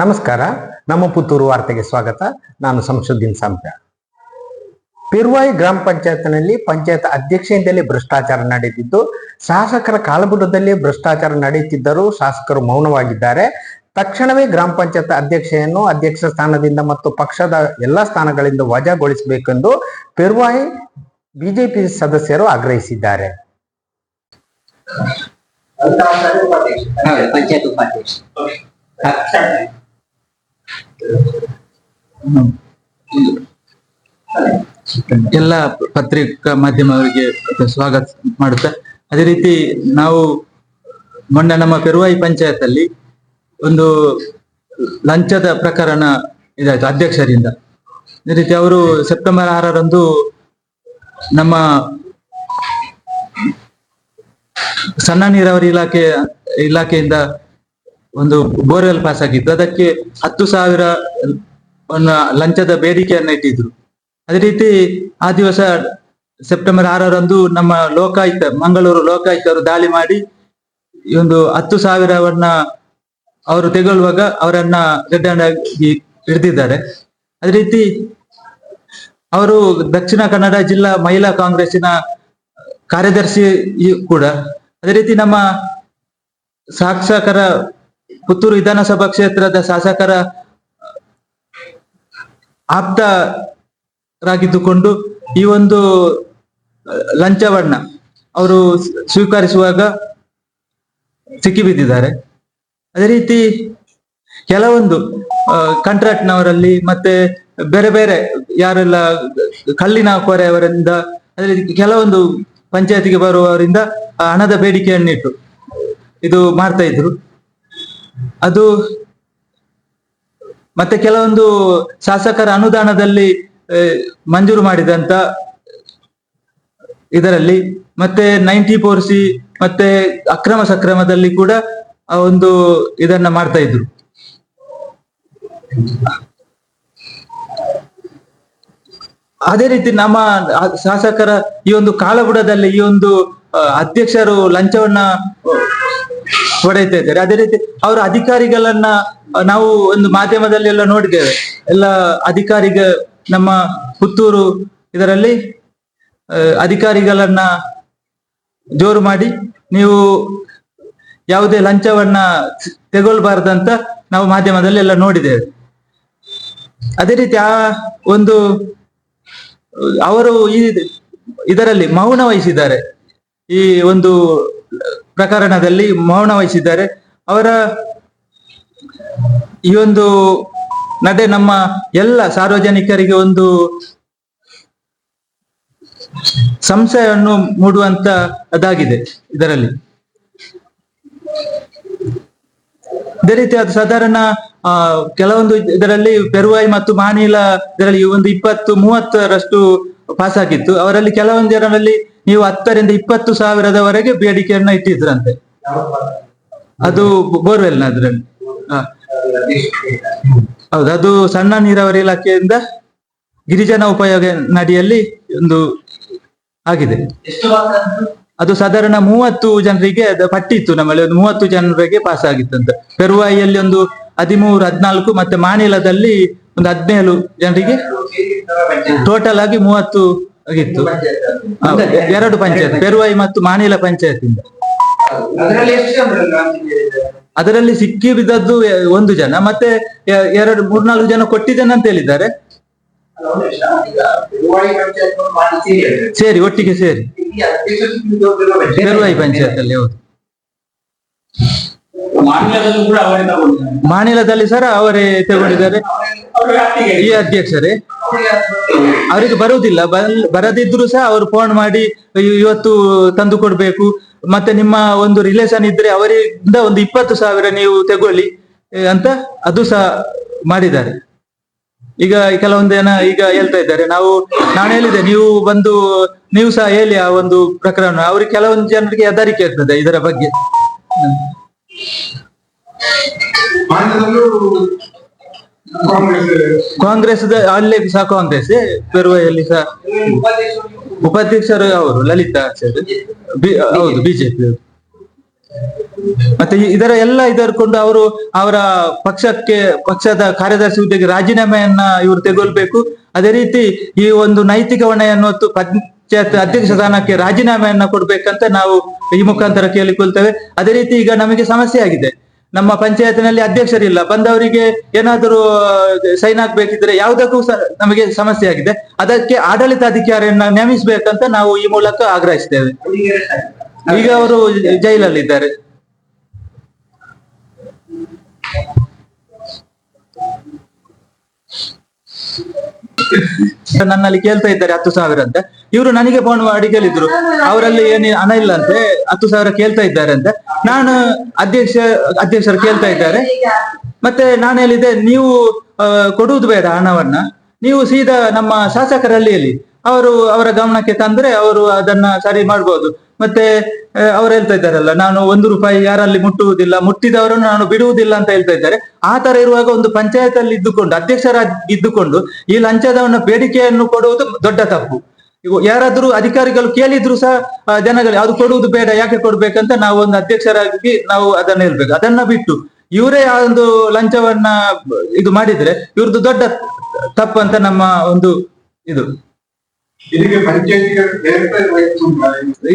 ನಮಸ್ಕಾರ ನಮ್ಮ ಪುತ್ತೂರು ವಾರ್ತೆಗೆ ಸ್ವಾಗತ. ನಾನು ಸಂಶುದ್ದೀನ್ ಸಂಪ್ಯ. ಪಿರ್ವಾಯಿ ಗ್ರಾಮ ಪಂಚಾಯತ್ನಲ್ಲಿ ಪಂಚಾಯತ್ ಅಧ್ಯಕ್ಷೆಯಿಂದಲೇ ಭ್ರಷ್ಟಾಚಾರ ನಡೆದಿದ್ದು ಶಾಸಕರ ಕಾಲಬುಡದಲ್ಲಿ ಭ್ರಷ್ಟಾಚಾರ ನಡೆಯುತ್ತಿದ್ದರೂ ಶಾಸಕರು ಮೌನವಾಗಿದ್ದಾರೆ. ತಕ್ಷಣವೇ ಗ್ರಾಮ ಪಂಚಾಯತ್ ಅಧ್ಯಕ್ಷೆಯನ್ನು ಅಧ್ಯಕ್ಷ ಸ್ಥಾನದಿಂದ ಮತ್ತು ಪಕ್ಷದ ಎಲ್ಲಾ ಸ್ಥಾನಗಳಿಂದ ವಜಾಗೊಳಿಸಬೇಕೆಂದು ಪಿರ್ವಾಯಿ ಬಿಜೆಪಿ ಸದಸ್ಯರು ಆಗ್ರಹಿಸಿದ್ದಾರೆ. ಪಂಚಾಯತ್ ಉಪಾಧ್ಯಕ್ಷ. ಎಲ್ಲ ಪತ್ರಿಕಾ ಮಾಧ್ಯಮವರಿಗೆ ಸ್ವಾಗತ ಮಾಡುತ್ತಾ, ಅದೇ ರೀತಿ ನಾವು ಮೊನ್ನೆ ನಮ್ಮ ಪೆರುವಾಯಿ ಪಂಚಾಯತ್ ಅಲ್ಲಿ ಒಂದು ಲಂಚದ ಪ್ರಕರಣ ಇದಾಯ್ತು ಅಧ್ಯಕ್ಷರಿಂದ. ಅದೇ ರೀತಿ ಅವರು ಸೆಪ್ಟೆಂಬರ್ ಆರರಂದು ನಮ್ಮ ಸಣ್ಣ ನೀರಾವರಿ ಇಲಾಖೆ ಇಲಾಖೆಯಿಂದ ಒಂದು ಬೋರ್ವೆಲ್ ಪಾಸ್ ಆಗಿದ್ದು ಅದಕ್ಕೆ ಹತ್ತು ಸಾವಿರ ಲಂಚದ ಬೇಡಿಕೆಯನ್ನ ಇಟ್ಟಿದ್ರು. ಅದೇ ರೀತಿ ಆ ದಿವಸ ಸೆಪ್ಟೆಂಬರ್ ಆರರಂದು ನಮ್ಮ ಲೋಕಾಯುಕ್ತ, ಮಂಗಳೂರು ಲೋಕಾಯುಕ್ತರು ದಾಳಿ ಮಾಡಿ ಈ ಒಂದು ಹತ್ತು ಸಾವಿರವನ್ನ ಅವರು ತೆಗೊಳ್ಳುವಾಗ ಅವರನ್ನ ಗಡ್ಡಾಂಡಾಗಿ ಹಿಡಿದಿದ್ದಾರೆ. ಅದೇ ರೀತಿ ಅವರು ದಕ್ಷಿಣ ಕನ್ನಡ ಜಿಲ್ಲಾ ಮಹಿಳಾ ಕಾಂಗ್ರೆಸ್ಸಿನ ಕಾರ್ಯದರ್ಶಿ ಕೂಡ. ಅದೇ ರೀತಿ ನಮ್ಮ ಶಾಸಕರ ಪುತ್ತೂರು ವಿಧಾನಸಭಾ ಕ್ಷೇತ್ರದ ಶಾಸಕರ ಆಪ್ತರಾಗಿದ್ದುಕೊಂಡು ಈ ಒಂದು ಲಂಚವನ್ನ ಅವರು ಸ್ವೀಕರಿಸುವಾಗ ಸಿಕ್ಕಿಬಿದ್ದಿದ್ದಾರೆ. ಅದೇ ರೀತಿ ಕೆಲವೊಂದು ಕಾಂಟ್ರಾಕ್ಟ್ನವರಲ್ಲಿ ಮತ್ತೆ ಬೇರೆ ಬೇರೆ ಯಾರೆಲ್ಲ ಕಲ್ಲಿನ ಕೊರೆಯವರಿಂದ ಅದೇ ರೀತಿ ಕೆಲವೊಂದು ಪಂಚಾಯತಿಗೆ ಬರುವವರಿಂದ ಹಣದ ಬೇಡಿಕೆಯನ್ನಿಟ್ಟು ಇದು ಮಾಡ್ತಾ ಇದ್ರು. ಅದು ಮತ್ತೆ ಕೆಲವೊಂದು ಶಾಸಕರ ಅನುದಾನದಲ್ಲಿ ಮಂಜೂರು ಮಾಡಿದಂತ ಇದರಲ್ಲಿ ಮತ್ತೆ ನೈಂಟಿ ಫೋರ್ ಸಿ ಮತ್ತೆ ಅಕ್ರಮ ಸಕ್ರಮದಲ್ಲಿ ಕೂಡ ಒಂದು ಇದನ್ನ ಮಾಡ್ತಾ ಇದ್ರು. ಅದೇ ರೀತಿ ನಮ್ಮ ಶಾಸಕರ ಈ ಒಂದು ಕಾಲಬುಡದಲ್ಲಿ ಈ ಒಂದು ಅಧ್ಯಕ್ಷರು ಲಂಚವನ್ನ ಹೊಡೆಯುತ್ತಾ ಇದ್ದಾರೆ. ಅದೇ ರೀತಿ ಅವರ ಅಧಿಕಾರಿಗಳನ್ನ ನಾವು ಒಂದು ಮಾಧ್ಯಮದಲ್ಲಿ ಎಲ್ಲ ನೋಡಿದ್ದೇವೆ. ಎಲ್ಲ ಅಧಿಕಾರಿಗ, ನಮ್ಮ ಪುತ್ತೂರು ಇದರಲ್ಲಿ ಅಧಿಕಾರಿಗಳನ್ನ ಜೋರು ಮಾಡಿ ನೀವು ಯಾವುದೇ ಲಂಚವನ್ನ ತೆಗೊಳ್ಬಾರ್ದಂತ ನಾವು ಮಾಧ್ಯಮದಲ್ಲಿ ಎಲ್ಲ ನೋಡಿದ್ದೇವೆ. ಅದೇ ರೀತಿ ಆ ಒಂದು, ಅವರು ಈ ಇದರಲ್ಲಿ ಮೌನ ವಹಿಸಿದ್ದಾರೆ. ಈ ಒಂದು ಪ್ರಕರಣದಲ್ಲಿ ಮೌನ ವಹಿಸಿದ್ದಾರೆ. ಅವರ ಈ ಒಂದು ನಡೆ ನಮ್ಮ ಎಲ್ಲ ಸಾರ್ವಜನಿಕರಿಗೆ ಒಂದು ಸಂಶಯವನ್ನು ಮೂಡುವಂತ ಅದಾಗಿದೆ ಇದರಲ್ಲಿ. ಅದೇ ರೀತಿ ಅದು ಸಾಧಾರಣ ಆ, ಕೆಲವೊಂದು ಇದರಲ್ಲಿ ಪೆರುವಾಯಿ ಮತ್ತು ಮಾನಿಲ ಇದರಲ್ಲಿ ಒಂದು ಇಪ್ಪತ್ತು ಮೂವತ್ತರಷ್ಟು ಪಾಸ್ ಆಗಿತ್ತು. ಅವರಲ್ಲಿ ಕೆಲವೊಂದು ಜನರಲ್ಲಿ ನೀವು ಹತ್ತರಿಂದ ಇಪ್ಪತ್ತು ಸಾವಿರದವರೆಗೆ ಬೇಡಿಕೆಯನ್ನ ಇಟ್ಟಿದ್ರಂತೆ. ಅದು ಬೋರ್ವೆಲ್ ಅದ್ರಲ್ಲಿ ಹೌದು ಅದು ಸಣ್ಣ ನೀರಾವರಿ ಇಲಾಖೆಯಿಂದ ಗಿರಿಜನ ಉಪಯೋಗ ನಡಿಯಲ್ಲಿ ಒಂದು ಆಗಿದೆ. ಅದು ಸಾಧಾರಣ ಮೂವತ್ತು ಜನರಿಗೆ ಅದು ಪಟ್ಟಿ ಇತ್ತು ನಮ್ಮಲ್ಲಿ ಒಂದು ಮೂವತ್ತು ಜನರಿಗೆ ಪಾಸ್ ಆಗಿತ್ತಂತೆ. ಪೆರುವಾಯಿಯಲ್ಲಿ ಒಂದು ಹದಿಮೂರು ಹದಿನಾಲ್ಕು ಮತ್ತೆ ಮಾನಿಲದಲ್ಲಿ ಒಂದು ಹದಿನೇಳು ಜನರಿಗೆ ಟೋಟಲ್ ಆಗಿ ಮೂವತ್ತು ಆಗಿತ್ತು. ಎರಡು ಪಂಚಾಯತ್ ಪೆರುವಾಯಿ ಮತ್ತು ಮಾನಿಲ ಪಂಚಾಯತ್ ಇಂದ ಅದರಲ್ಲಿ ಸಿಕ್ಕಿ ಬಿದ್ದದ್ದು ಒಂದು ಜನ. ಮತ್ತೆ ಎರಡು ಮೂರ್ನಾಲ್ಕು ಜನ ಕೊಟ್ಟಿದ್ದೇನೆ ಅಂತ ಹೇಳಿದ್ದಾರೆ. ಸೇರಿ ಒಟ್ಟಿಗೆ ಸೇರಿ. ಪೆರುವೈ ಪಂಚಾಯತ್. ಅಲ್ಲಿ ಹೌದು. ಮಾನಿಲದಲ್ಲಿ ಸರ್ ಅವರೇ ತಗೊಂಡಿದ್ದಾರೆ. ಈ ಅಧ್ಯಕ್ಷರೇ. ಅವ್ರಿಗೆ ಬರುವುದಿಲ್ಲ. ಬರದಿದ್ರು ಸಹ ಅವರು ಫೋನ್ ಮಾಡಿ ಇವತ್ತು ತಂದು ಕೊಡ್ಬೇಕು. ಮತ್ತೆ ನಿಮ್ಮ ಒಂದು ರಿಲೇಷನ್ ಇದ್ರೆ ಅವರಿಂದ ಒಂದು ಇಪ್ಪತ್ತು ಸಾವಿರ ನೀವು ತಗೊಳ್ಳಿ ಅಂತ ಅದು ಸಹ ಮಾಡಿದ್ದಾರೆ. ಈಗ ಕೆಲವೊಂದು ಜನ ಈಗ ಹೇಳ್ತಾ ಇದ್ದಾರೆ. ನಾವು ನಾನು ಹೇಳಿದೆ ನೀವು ಬಂದು ನೀವು ಸಹ ಹೇಳಿ ಆ ಒಂದು ಪ್ರಕರಣ. ಅವ್ರಿಗೆ ಕೆಲವೊಂದು ಜನರಿಗೆ ಹೆದರಿಕೆ ಇರ್ತದೆ ಇದರ ಬಗ್ಗೆ. ಕಾಂಗ್ರೆಸ್ ಅಲ್ಲೇ ಸಹ ಕಾಂಗ್ರೆಸ್ ಪೆರುವಲ್ಲಿ ಸಹ. ಉಪಾಧ್ಯಕ್ಷರು ಅವರು ಲಲಿತಾ ಬಿ- ಹೌದು ಬಿಜೆಪಿ ಮತ್ತೆ ಇದರ ಎಲ್ಲ ಇದರ್ಕೊಂಡು ಅವರು ಅವರ ಪಕ್ಷಕ್ಕೆ, ಪಕ್ಷದ ಕಾರ್ಯದರ್ಶಿ ಹುದ್ದೆಗೆ ರಾಜೀನಾಮೆಯನ್ನ ಇವರು ತೆಗೊಳ್ಬೇಕು. ಅದೇ ರೀತಿ ಈ ಒಂದು ನೈತಿಕ ಹೊತ್ತು ಪಂಚಾಯತ್ ಅಧ್ಯಕ್ಷ ಸ್ಥಾನಕ್ಕೆ ರಾಜೀನಾಮೆಯನ್ನ ಕೊಡ್ಬೇಕಂತ ನಾವು ಈ ಮುಖಾಂತರ ಕೇಳಿಕೊಳ್ತೇವೆ. ಅದೇ ರೀತಿ ಈಗ ನಮಗೆ ಸಮಸ್ಯೆ ಆಗಿದೆ. ನಮ್ಮ ಪಂಚಾಯತ್ನಲ್ಲಿ ಅಧ್ಯಕ್ಷರಿಲ್ಲ. ಬಂದವರಿಗೆ ಏನಾದರೂ ಸೈನ್ ಆಗ್ಬೇಕಿದ್ರೆ ಯಾವುದಕ್ಕೂ ನಮಗೆ ಸಮಸ್ಯೆ ಆಗಿದೆ. ಅದಕ್ಕೆ ಆಡಳಿತಾಧಿಕಾರಿಯನ್ನ ನೇಮಿಸಬೇಕಂತ ನಾವು ಈ ಮೂಲಕ ಆಗ್ರಹಿಸ್ತೇವೆ. ಈಗ ಅವರು ಜೈಲಲ್ಲಿದ್ದಾರೆ. ನನ್ನಲ್ಲಿ ಕೇಳ್ತಾ ಇದ್ದಾರೆ ಹತ್ತು ಸಾವಿರ ಅಂತ. ಇವರು ನನಗೆ ಫೋನ್ ಮಾಡಿ ಕೇಳಿದ್ರು. ಅವರಲ್ಲಿ ಏನಿ ಹಣ ಇಲ್ಲ ಅಂತೆ ಹತ್ತು ಸಾವಿರ ಕೇಳ್ತಾ ಇದ್ದಾರೆ ಅಂತ. ನಾನು ಅಧ್ಯಕ್ಷ, ಅಧ್ಯಕ್ಷರು ಕೇಳ್ತಾ ಇದ್ದಾರೆ. ಮತ್ತೆ ನಾನು ಹೇಳಿದೆ, ನೀವು ಕೊಡುವುದು ಬೇಡ ಹಣವನ್ನ. ನೀವು ಸೀದಾ ನಮ್ಮ ಶಾಸಕರಲ್ಲಿ ಅವರು ಅವರ ಗಮನಕ್ಕೆ ತಂದ್ರೆ ಅವರು ಅದನ್ನ ಸರಿ ಮಾಡ್ಬೋದು. ಮತ್ತೆ ಅವ್ರು ಹೇಳ್ತಾ ಇದ್ದಾರಲ್ಲ, ನಾನು ಒಂದು ರೂಪಾಯಿ ಯಾರಲ್ಲಿ ಮುಟ್ಟುವುದಿಲ್ಲ ಮುಟ್ಟಿದವರನ್ನು ನಾನು ಬಿಡುವುದಿಲ್ಲ ಅಂತ ಹೇಳ್ತಾ ಇದ್ದಾರೆ. ಆ ತರ ಇರುವಾಗ ಒಂದು ಪಂಚಾಯತ್ ಅಲ್ಲಿ ಇದ್ದುಕೊಂಡು, ಅಧ್ಯಕ್ಷರಾಗಿ ಇದ್ದುಕೊಂಡು, ಈ ಲಂಚದವನ್ನ ಬೇಡಿಕೆಯನ್ನು ಕೊಡುವುದು ದೊಡ್ಡ ತಪ್ಪು. ಯಾರಾದರೂ ಯಾರಾದ್ರೂ ಅಧಿಕಾರಿಗಳು ಕೇಳಿದ್ರು ಸಹ ಜನಗಳು ಅದು ಕೊಡುವುದು ಬೇಡ, ಯಾಕೆ ಕೊಡ್ಬೇಕಂತ ನಾವು ಒಂದು ಅಧ್ಯಕ್ಷರಾಗಿ ನಾವು ಅದನ್ನ ಹೇಳ್ಬೇಕು. ಅದನ್ನ ಬಿಟ್ಟು, ಇವರೇ ಆ ಒಂದು ಲಂಚವನ್ನ ಇದು ಮಾಡಿದ್ರೆ, ಇವ್ರದ್ದು ದೊಡ್ಡ ತಪ್ಪು ಅಂತ ನಮ್ಮ ಒಂದು ಇದು.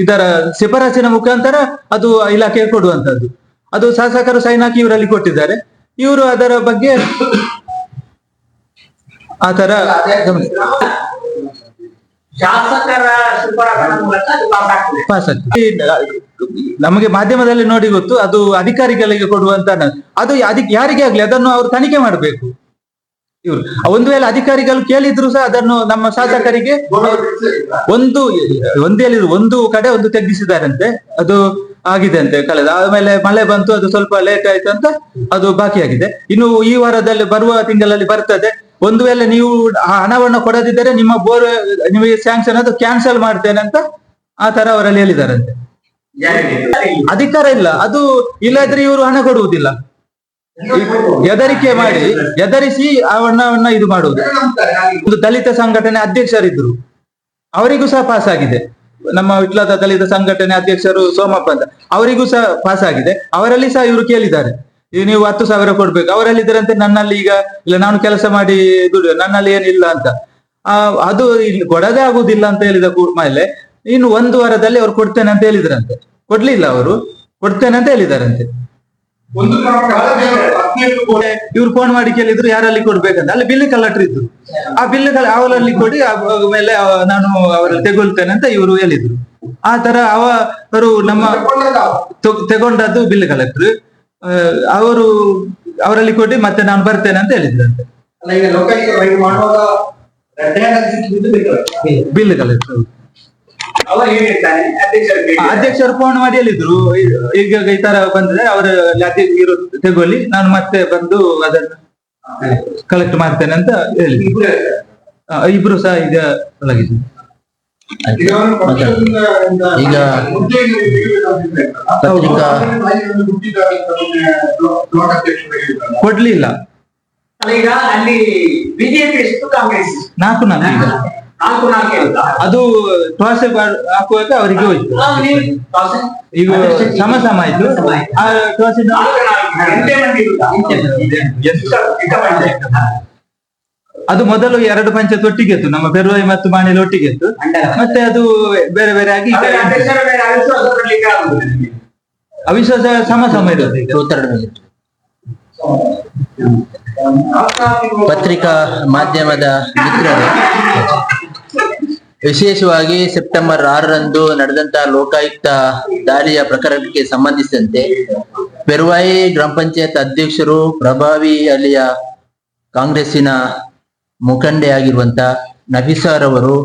ಇದರ ಶಿಫಾರಸಿನ ಮುಖಾಂತರ ಅದು ಇಲಾಖೆಗೆ ಕೊಡುವಂತದ್ದು ಅದು ಶಾಸಕರು ಸೈನ್ ಹಾಕಿ ಇವರಲ್ಲಿ ಕೊಟ್ಟಿದ್ದಾರೆ. ಇವರು ಅದರ ಬಗ್ಗೆ ಆತರ ನಮಗೆ ಮಾಧ್ಯಮದಲ್ಲಿ ನೋಡಿ ಗೊತ್ತು ಅದು ಅಧಿಕಾರಿಗಳಿಗೆ ಕೊಡುವಂತ ಅದು ಅದಕ್ಕೆ ಯಾರಿಗೆ ಆಗ್ಲಿ ಅದನ್ನು ಅವರು ತನಿಖೆ ಮಾಡಬೇಕು. ಇವರು. ಒಂದು ವೇಳೆ ಅಧಿಕಾರಿಗಳು ಕೇಳಿದ್ರು ಸಹ ಅದನ್ನು ನಮ್ಮ ಶಾಸಕರಿಗೆ ಒಂದು ಒಂದು ಒಂದು ಕಡೆ ಒಂದು ತೆಗ್ಗಿಸಿದಾರಂತೆ ಅದು ಆಗಿದೆ ಅಂತೆ ಕಳೆದ. ಆಮೇಲೆ ಮಳೆ ಬಂತು, ಅದು ಸ್ವಲ್ಪ ಲೇಟ್ ಆಯ್ತು ಅಂತ ಅದು ಬಾಕಿ ಆಗಿದೆ. ಇನ್ನು ಈ ವಾರದಲ್ಲಿ ಬರುವ ತಿಂಗಳಲ್ಲಿ ಬರ್ತದೆ. ಒಂದು ವೇಳೆ ನೀವು ಹಣವನ್ನು ಕೊಡದಿದ್ದರೆ ನಿಮ್ಮ ಬೋರ್, ನಿಮಗೆ ಸ್ಯಾಂಕ್ಷನ್ ಅದು ಕ್ಯಾನ್ಸಲ್ ಮಾಡ್ತೇನೆ ಅಂತ ಆ ತರ ಅವರಲ್ಲಿ ಹೇಳಿದಾರಂತೆ ಅಧಿಕಾರ ಇಲ್ಲ. ಅದು ಇಲ್ಲದ್ರೆ ಇವರು ಹಣ ಕೊಡುವುದಿಲ್ಲ. ಎದರಿಕೆ ಮಾಡಿ, ಎದರಿಸಿ ಅವನ್ನ ಇದು ಮಾಡುವುದು. ಒಂದು ದಲಿತ ಸಂಘಟನೆ ಅಧ್ಯಕ್ಷರಿದ್ರು. ಅವರಿಗೂ ಸಹ ಪಾಸ್ ಆಗಿದೆ. ನಮ್ಮ ವಿಟ್ಲದ ದಲಿತ ಸಂಘಟನೆ ಅಧ್ಯಕ್ಷರು ಸೋಮಪ್ಪ ಅಂತ. ಅವರಿಗೂ ಸಹ ಪಾಸ್ ಆಗಿದೆ. ಅವರಲ್ಲಿ ಸಹ ಇವರು ಕೇಳಿದ್ದಾರೆ. ನೀವು ಹತ್ತು ಸಾವಿರ ಕೊಡ್ಬೇಕು. ಅವರಲ್ಲಿ ಇದ್ರಂತೆ ನನ್ನಲ್ಲಿ ಈಗ, ಇಲ್ಲ ನಾನು ಕೆಲಸ ಮಾಡಿ ದುಡಿಯೋ ನನ್ನಲ್ಲಿ ಏನಿಲ್ಲ ಅಂತ. ಆ, ಅದು ಇಲ್ಲಿ ಕೊಡದೆ ಆಗುದಿಲ್ಲ ಅಂತ ಹೇಳಿದ ಮೇಲೆ ಇನ್ನು ಒಂದು ವಾರದಲ್ಲಿ ಅವ್ರು ಕೊಡ್ತೇನೆ ಅಂತ ಹೇಳಿದ್ರಂತೆ. ಕೊಡ್ಲಿಲ್ಲ ಅವರು. ಕೊಡ್ತೇನೆ ಅಂತ ಹೇಳಿದಾರಂತೆ ಒಂದು ಕ್ರಮ ಹದಿನೈದು ಕೋಟಿ. ಇವ್ರು ಫೋನ್ ಮಾಡಿ ಕೇಳಿದ್ರು ಯಾರಲ್ಲಿ ಕೊಡ್ಬೇಕಂತ. ಅಲ್ಲಿ ಬಿಲ್ ಕಲೆಕ್ಟರ್ ಇದ್ರು ಆ ಬಿಲ್ ಅವರಲ್ಲಿ ಕೊಡಿ ಮೇಲೆ ನಾನು ಅವರಲ್ಲಿ ತೆಗೊಳ್ತೇನೆ ಅಂತ ಇವರು ಹೇಳಿದ್ರು. ಆ ತರ ಅವರು ನಮ್ಮ. ತಗೊಂಡದ್ದು ಬಿಲ್ ಕಲೆಕ್ಟರ್. ಅವರು ಅವರಲ್ಲಿ ಕೊಡಿ ಮತ್ತೆ ನಾನು ಬರ್ತೇನೆ ಅಂತ ಹೇಳಿದ್ರಂತೆ ಬಿಲ್ ಕಲೆಕ್ಟರ್. ಅಧ್ಯಕ್ಷರು ಫೋನ್ ಮಾಡಿ ಹೇಳಿದ್ರು ಈಗ ಈ ತರ ಬಂದ್ರೆ ಅವರ ಇರು ತೆಗೊಳ್ಳಿ ನಾನು ಮತ್ತೆ ಬಂದು ಅದನ್ನ ಕಲೆಕ್ಟ್ ಮಾಡ್ತೇನೆ ಅಂತ ಹೇಳಿ. ಇಬ್ರು ಇಬ್ರು ಸಹ ಈಗ ಒಳಗಿದ್ರು. ಈಗ ಪತ್ರಿಕಾ. ಕೊಡ್ಲಿಲ್ಲ. ಈಗ ಅಲ್ಲಿ ಬಿಜೆಪಿ ಎಷ್ಟು ಕಾಂಗ್ರೆಸ್? ನಾಲ್ಕು ನಾಲ್ಕು ಈಗ. ಅದು ಟಾಸ್ ಹಾಕುವಾಗ ಅವರಿಗೆ ಹೋಯ್ತು. ಈಗ ಸಮ ಸಮ ಆಯ್ತು. ಆ ಇರುತ್ತಾ? ಅದು ಮೊದಲು ಎರಡು ಪಂಚಾಯತ್ ಒಟ್ಟಿಗೆ ಇತ್ತು ನಮ್ಮ ಬೆರವಾಯಿ ಮತ್ತು ಮಾಣಿಲ್ ಒಟ್ಟಿಗೆ ಇತ್ತು ಮತ್ತೆ ಅದು ಬೇರೆ ಬೇರೆ ಆಗಿ ಅವಿಶ್ವಾಸ. ಸಮ ಸಮ ಇರೋದು ಉತ್ತರ ಪತ್ರಿಕಾ ಮಾಧ್ಯಮದ ಮಿತ್ರರು. ವಿಶೇಷವಾಗಿ ಸೆಪ್ಟೆಂಬರ್ ಆರರಂದು ನಡೆದಂತಹ ಲೋಕಾಯುಕ್ತ ದಾಳಿಯ ಪ್ರಕರಣಕ್ಕೆ ಸಂಬಂಧಿಸಿದಂತೆ ಪೆರ್ವಾಯಿ ಗ್ರಾಮ ಪಂಚಾಯತ್ ಅಧ್ಯಕ್ಷರು ಪ್ರಭಾವಿ ಅಲ್ಲಿಯ ಕಾಂಗ್ರೆಸ್ಸಿನ ಮುಖಂಡೆಯಾಗಿರುವಂತ ನಫೀಸಾರ್ ಅವರು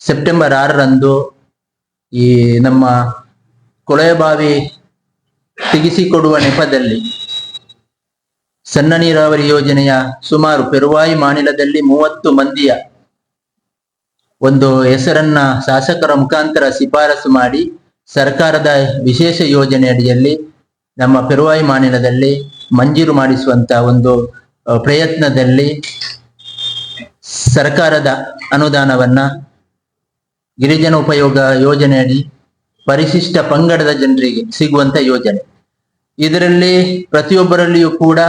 ಸೆಪ್ಟೆಂಬರ್ ಆರರಂದು ಈ ನಮ್ಮ ಕೊಳೆಬಾವಿ ತೆಗೆಸಿಕೊಡುವ ನೆಪದಲ್ಲಿ ಸಣ್ಣ ನೀರಾವರಿ ಯೋಜನೆಯ ಸುಮಾರು ಪೆರುವಾಯಿ ಮಾನಿಲದಲ್ಲಿ ಮೂವತ್ತು ಮಂದಿಯ ಒಂದು ಹೆಸರನ್ನ ಶಾಸಕರ ಮುಖಾಂತರ ಶಿಫಾರಸು ಮಾಡಿ ಸರ್ಕಾರದ ವಿಶೇಷ ಯೋಜನೆ ಅಡಿಯಲ್ಲಿ ನಮ್ಮ ಪೆರುವಾಯಿ ಮಾನಿಲದಲ್ಲಿ ಮಂಜೂರು ಮಾಡಿಸುವಂತ ಒಂದು ಪ್ರಯತ್ನದಲ್ಲಿ ಸರ್ಕಾರದ ಅನುದಾನವನ್ನ ಗಿರಿಜನ ಉಪಯೋಗ ಯೋಜನೆಯಡಿ ಪರಿಶಿಷ್ಟ ಪಂಗಡದ ಜನರಿಗೆ ಸಿಗುವಂತ ಯೋಜನೆ. ಇದರಲ್ಲಿ ಪ್ರತಿಯೊಬ್ಬರಲ್ಲಿಯೂ ಕೂಡ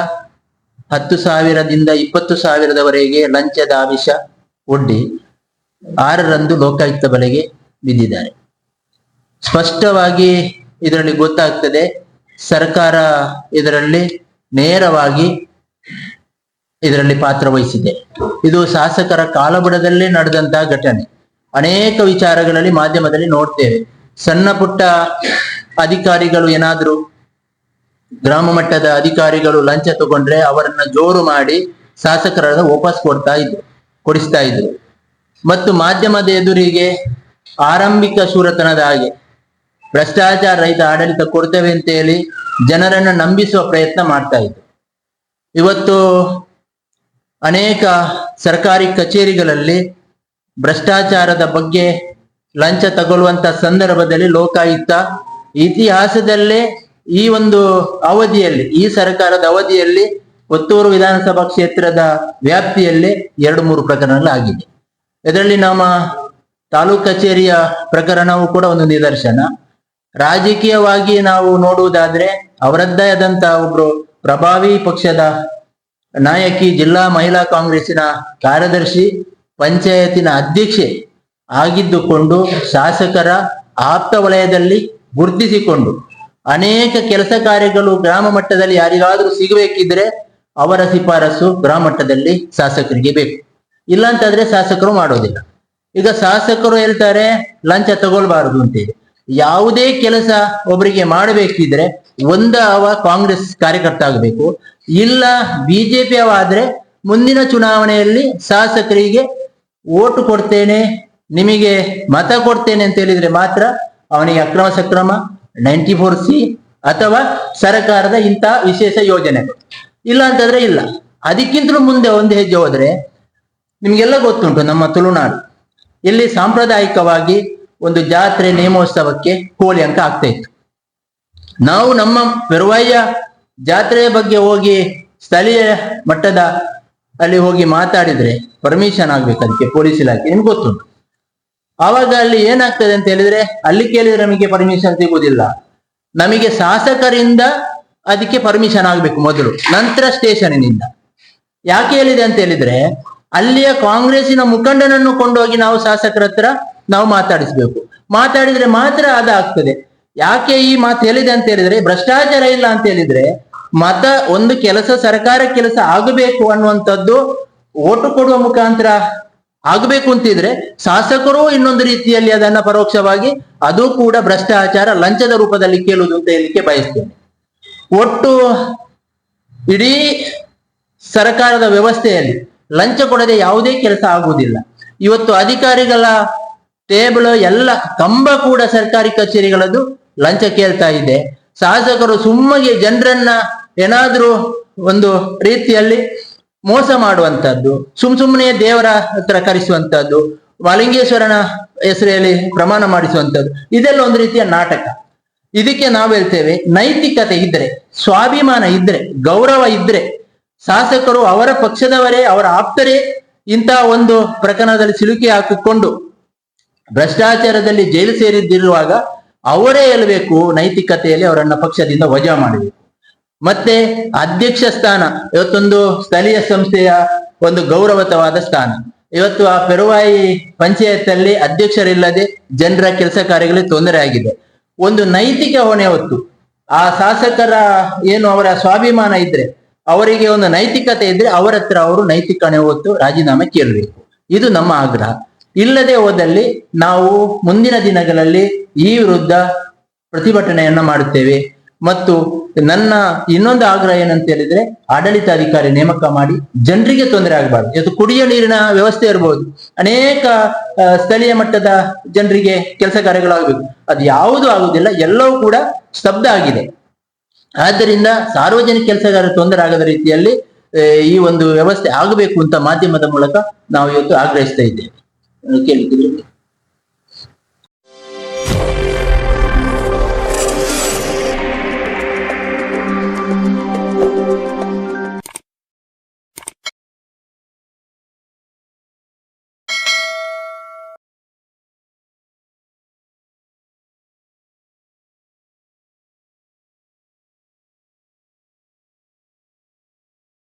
ಹತ್ತು ಸಾವಿರದಿಂದ ಇಪ್ಪತ್ತು ಸಾವಿರದವರೆಗೆ ಲಂಚದ ಆಮಿಷ ಒಡ್ಡಿ ಆರರಂದು ಲೋಕಾಯುಕ್ತ ಬಲೆಗೆ ಬಿದ್ದಿದ್ದಾರೆ. ಸ್ಪಷ್ಟವಾಗಿ ಇದರಲ್ಲಿ ಗೊತ್ತಾಗ್ತದೆ, ಸರ್ಕಾರ ಇದರಲ್ಲಿ ನೇರವಾಗಿ ಇದರಲ್ಲಿ ಪಾತ್ರ ವಹಿಸಿದೆ. ಇದು ಶಾಸಕರ ಕಾಲಬುಡದಲ್ಲೇ ನಡೆದಂತಹ ಘಟನೆ. ಅನೇಕ ವಿಚಾರಗಳಲ್ಲಿ ಮಾಧ್ಯಮದಲ್ಲಿ ನೋಡ್ತೇವೆ. ಸಣ್ಣ ಪುಟ್ಟ ಅಧಿಕಾರಿಗಳು ಏನಾದರೂ, ಗ್ರಾಮ ಮಟ್ಟದ ಅಧಿಕಾರಿಗಳು ಲಂಚ ತಗೊಂಡ್ರೆ ಅವರನ್ನ ಜೋರು ಮಾಡಿ ಶಾಸಕರನ್ನು ವಾಪಸ್ ಕೊಡ್ತಾ ಇದ್ರು, ಕೊಡಿಸ್ತಾ ಇದ್ರು. ಮತ್ತು ಮಾಧ್ಯಮದ ಎದುರಿಗೆ ಆರಂಭಿಕ ಶೂರತನದ ಹಾಗೆ. ಭ್ರಷ್ಟಾಚಾರ ರಹಿತ ಆಡಳಿತ ಕೊಡ್ತೇವೆ ಅಂತ ಹೇಳಿ ಜನರನ್ನ ನಂಬಿಸುವ ಪ್ರಯತ್ನ ಮಾಡ್ತಾ ಇದ್ರು ಇವತ್ತು ಅನೇಕ ಸರ್ಕಾರಿ ಕಚೇರಿಗಳಲ್ಲಿ ಭ್ರಷ್ಟಾಚಾರದ ಬಗ್ಗೆ ಲಂಚ ತಗೊಳ್ಳುವಂತ ಸಂದರ್ಭದಲ್ಲಿ ಲೋಕಾಯುಕ್ತ ಇತಿಹಾಸದಲ್ಲೇ ಈ ಒಂದು ಅವಧಿಯಲ್ಲಿ, ಈ ಸರ್ಕಾರದ ಅವಧಿಯಲ್ಲಿ ಒತ್ತೂರು ವಿಧಾನಸಭಾ ಕ್ಷೇತ್ರದ ವ್ಯಾಪ್ತಿಯಲ್ಲಿ ಎರಡು ಮೂರು ಪ್ರಕರಣಗಳಾಗಿದೆ ಇದರಲ್ಲಿ ನಮ್ಮ ತಾಲೂಕ್ ಕಚೇರಿಯ ಪ್ರಕರಣವು ಕೂಡ ಒಂದು ನಿದರ್ಶನ. ರಾಜಕೀಯವಾಗಿ ನಾವು ನೋಡುವುದಾದ್ರೆ ಅವರದ್ದೇ ಆದಂತಹ ಒಬ್ರು ಪ್ರಭಾವಿ ಪಕ್ಷದ ನಾಯಕಿ ಜಿಲ್ಲಾ ಮಹಿಳಾ ಕಾಂಗ್ರೆಸ್ಸಿನ ಕಾರ್ಯದರ್ಶಿ, ಪಂಚಾಯತಿನ ಅಧ್ಯಕ್ಷೆ ಆಗಿದ್ದುಕೊಂಡು ಶಾಸಕರ ಆಪ್ತ ವಲಯದಲ್ಲಿ ಗುರುತಿಸಿಕೊಂಡು ಅನೇಕ ಕೆಲಸ ಕಾರ್ಯಗಳು ಗ್ರಾಮ ಮಟ್ಟದಲ್ಲಿ ಯಾರಿಗಾದ್ರೂ ಸಿಗಬೇಕಿದ್ರೆ ಅವರ ಶಿಫಾರಸು ಗ್ರಾಮ ಮಟ್ಟದಲ್ಲಿ ಶಾಸಕರಿಗೆ ಬೇಕು. ಇಲ್ಲ ಅಂತಂದ್ರೆ ಶಾಸಕರು ಮಾಡೋದಿಲ್ಲ. ಈಗ ಶಾಸಕರು ಹೇಳ್ತಾರೆ, ಲಂಚ ತಗೊಳ್ಬಾರದು ಅಂತೇಳಿ ಯಾವುದೇ ಕೆಲಸ ಒಬ್ಬರಿಗೆ ಮಾಡಬೇಕಿದ್ರೆ ಒಂದ ಅವ ಕಾಂಗ್ರೆಸ್ ಕಾರ್ಯಕರ್ತ ಆಗಬೇಕು, ಇಲ್ಲ ಬಿಜೆಪಿ ಅವ ಆದ್ರೆ ಮುಂದಿನ ಚುನಾವಣೆಯಲ್ಲಿ ಶಾಸಕರಿಗೆ ಓಟು ಕೊಡ್ತೇನೆ, ನಿಮಗೆ ಮತ ಕೊಡ್ತೇನೆ ಅಂತ ಹೇಳಿದ್ರೆ ಮಾತ್ರ ಅವನಿಗೆ ಅಕ್ರಮ ಸಕ್ರಮ, ನೈಂಟಿ ಫೋರ್ ಸಿ ಅಥವಾ ಸರ್ಕಾರದ ಇಂತಹ ವಿಶೇಷ ಯೋಜನೆಗಳು. ಇಲ್ಲ ಅಂತಂದ್ರೆ ಇಲ್ಲ. ಅದಕ್ಕಿಂತಲೂ ಮುಂದೆ ಒಂದು ಹೆಜ್ಜೆ ಹೋದ್ರೆ ನಿಮ್ಗೆಲ್ಲ ಗೊತ್ತುಂಟು ನಮ್ಮ ತುಳುನಾಡು. ಇಲ್ಲಿ ಸಾಂಪ್ರದಾಯಿಕವಾಗಿ ಒಂದು ಜಾತ್ರೆ ನೇಮೋತ್ಸವಕ್ಕೆ ಕೋಳಿ ಅಂಕ ಆಗ್ತಾ ಇತ್ತು. ನಾವು ನಮ್ಮ ಪೆರುವಾಯ ಜಾತ್ರೆಯ ಬಗ್ಗೆ ಹೋಗಿ ಸ್ಥಳೀಯ ಮಟ್ಟದ ಅಲ್ಲಿ ಹೋಗಿ ಮಾತಾಡಿದ್ರೆ ಪರ್ಮಿಷನ್ ಆಗ್ಬೇಕು ಅದಕ್ಕೆ ಪೊಲೀಸ್ ಇಲಾಖೆ. ನಿಮ್ಗೆ ಗೊತ್ತುಂಟು. ಆವಾಗ ಅಲ್ಲಿ ಏನಾಗ್ತದೆ ಅಂತ ಹೇಳಿದ್ರೆ ಅಲ್ಲಿ ಕೇಳಿದ್ರೆ ನಮಗೆ ಪರ್ಮಿಷನ್ ಸಿಗುವುದಿಲ್ಲ ನಮಗೆ ಶಾಸಕರಿಂದ ಅದಕ್ಕೆ ಪರ್ಮಿಷನ್ ಆಗ್ಬೇಕು ಮೊದಲು. ನಂತರ ಸ್ಟೇಷನ್ನಿಂದ. ಯಾಕೆ ಹೇಳಿದೆ ಅಂತ ಹೇಳಿದ್ರೆ ಅಲ್ಲಿಯ ಕಾಂಗ್ರೆಸ್ಸಿನ ಮುಖಂಡನನ್ನು ಕೊಂಡೋಗಿ ನಾವು ಶಾಸಕರ ಹತ್ರ ನಾವು ಮಾತಾಡಿಸ್ಬೇಕು. ಮಾತಾಡಿದ್ರೆ ಮಾತ್ರ ಅದಾಗ್ತದೆ. ಯಾಕೆ ಈ ಮಾತು ಹೇಳಿದೆ ಅಂತ ಹೇಳಿದ್ರೆ, ಭ್ರಷ್ಟಾಚಾರ ಇಲ್ಲ ಅಂತ ಹೇಳಿದ್ರೆ ಮತ ಒಂದು ಕೆಲಸ ಸರ್ಕಾರ ಕೆಲಸ ಆಗಬೇಕು ಅನ್ನುವಂಥದ್ದು ಓಟು ಕೊಡುವ ಮುಖಾಂತರ ಆಗಬೇಕು ಅಂತಿದ್ರೆ ಶಾಸಕರು ಇನ್ನೊಂದು ರೀತಿಯಲ್ಲಿ ಅದನ್ನ ಪರೋಕ್ಷವಾಗಿ ಅದು ಕೂಡ ಭ್ರಷ್ಟಾಚಾರ ಲಂಚದ ರೂಪದಲ್ಲಿ ಕೇಳುವುದು ಅಂತ ಹೇಳಲಿಕ್ಕೆ ಬಯಸ್ತೇನೆ. ಒಟ್ಟು ಇಡೀ ಸರ್ಕಾರದ ವ್ಯವಸ್ಥೆಯಲ್ಲಿ ಲಂಚ ಕೊಡದೆ ಯಾವುದೇ ಕೆಲಸ ಆಗುವುದಿಲ್ಲ. ಇವತ್ತು ಅಧಿಕಾರಿಗಳ ಟೇಬಲ್, ಎಲ್ಲ ಕಂಬ ಕೂಡ ಸರ್ಕಾರಿ ಕಚೇರಿಗಳದ್ದು ಲಂಚ ಕೇಳ್ತಾ ಇದೆ. ಶಾಸಕರು ಸುಮ್ಮಗೆ ಜನರನ್ನ ಏನಾದ್ರೂ ಒಂದು ರೀತಿಯಲ್ಲಿ ಮೋಸ ಮಾಡುವಂತದ್ದು ಸುಮ್ ಸುಮ್ಮನೆ ದೇವರ ಹತ್ರ ಕರೆಸುವಂತದ್ದು ಮಲಿಂಗೇಶ್ವರನ ಹೆಸರಲ್ಲಿ ಪ್ರಮಾಣ ಮಾಡಿಸುವಂತದ್ದು ಇದೆಲ್ಲ ಒಂದು ರೀತಿಯ ನಾಟಕ. ಇದಕ್ಕೆ ನಾವು ಹೇಳ್ತೇವೆ ನೈತಿಕತೆ ಇದ್ರೆ, ಸ್ವಾಭಿಮಾನ ಇದ್ರೆ, ಗೌರವ ಇದ್ರೆ ಶಾಸಕರು ಅವರ ಪಕ್ಷದವರೇ, ಅವರ ಆಪ್ತರೇ ಇಂತಹ ಒಂದು ಪ್ರಕರಣದಲ್ಲಿ ಸಿಲುಕಿ ಹಾಕಿಕೊಂಡು ಭ್ರಷ್ಟಾಚಾರದಲ್ಲಿ ಜೈಲು ಸೇರಿದ್ದಿರುವಾಗ ಅವರೇ ಹೇಳಬೇಕು ನೈತಿಕತೆಯಲ್ಲಿ ಅವರನ್ನ ಪಕ್ಷದಿಂದ ವಜಾ ಮಾಡಬೇಕು ಮತ್ತೆ ಅಧ್ಯಕ್ಷ ಸ್ಥಾನ, ಇವತ್ತೊಂದು ಸ್ಥಳೀಯ ಸಂಸ್ಥೆಯ ಒಂದು ಗೌರವತವಾದ ಸ್ಥಾನ. ಇವತ್ತು ಆ ಪೆರುವಾಯಿ ಪಂಚಾಯತ್ ಅಧ್ಯಕ್ಷರಿಲ್ಲದೆ ಜನರ ಕೆಲಸ ಕಾರ್ಯಗಳಿಗೆ ತೊಂದರೆ ಆಗಿದೆ. ಒಂದು ನೈತಿಕ ಹೊಣೆ ಹೊತ್ತು ಆ ಶಾಸಕರ ಏನು ಅವರ ಸ್ವಾಭಿಮಾನ ಇದ್ರೆ ಅವರಿಗೆ ಒಂದು ನೈತಿಕತೆ ಇದ್ರೆ ಅವರ ಹತ್ರ ಅವರು ನೈತಿಕ ಹೊತ್ತು ರಾಜೀನಾಮೆ ಕೇಳಬೇಕು. ಇದು ನಮ್ಮ ಆಗ್ರಹ. ಇಲ್ಲದೆ ಹೋದಲ್ಲಿ ನಾವು ಮುಂದಿನ ದಿನಗಳಲ್ಲಿ ಈ ವಿರುದ್ಧ ಪ್ರತಿಭಟನೆಯನ್ನ ಮಾಡುತ್ತೇವೆ. ಮತ್ತು ನನ್ನ ಇನ್ನೊಂದು ಆಗ್ರಹ ಏನಂತ ಹೇಳಿದ್ರೆ ಆಡಳಿತಾಧಿಕಾರಿ ನೇಮಕ ಮಾಡಿ ಜನರಿಗೆ ತೊಂದರೆ ಆಗಬಾರ್ದು. ಇವತ್ತು ಕುಡಿಯೋ ನೀರಿನ ವ್ಯವಸ್ಥೆ ಇರಬಹುದು ಅನೇಕ ಸ್ಥಳೀಯ ಮಟ್ಟದ ಜನರಿಗೆ ಕೆಲಸ ಕಾರ್ಯಗಳಾಗಬೇಕು ಅದು ಯಾವುದು ಆಗುದಿಲ್ಲ. ಎಲ್ಲವೂ ಕೂಡ ಸ್ತಬ್ಧ ಆಗಿದೆ. ಆದ್ದರಿಂದ ಸಾರ್ವಜನಿಕ ಕೆಲಸಗಾರ ತೊಂದರೆ ಆಗದ ರೀತಿಯಲ್ಲಿ ಈ ಒಂದು ವ್ಯವಸ್ಥೆ ಆಗಬೇಕು ಅಂತ ಮಾಧ್ಯಮದ ಮೂಲಕ ನಾವು ಇವತ್ತು ಆಗ್ರಹಿಸ್ತಾ ಇದ್ದೇವೆ.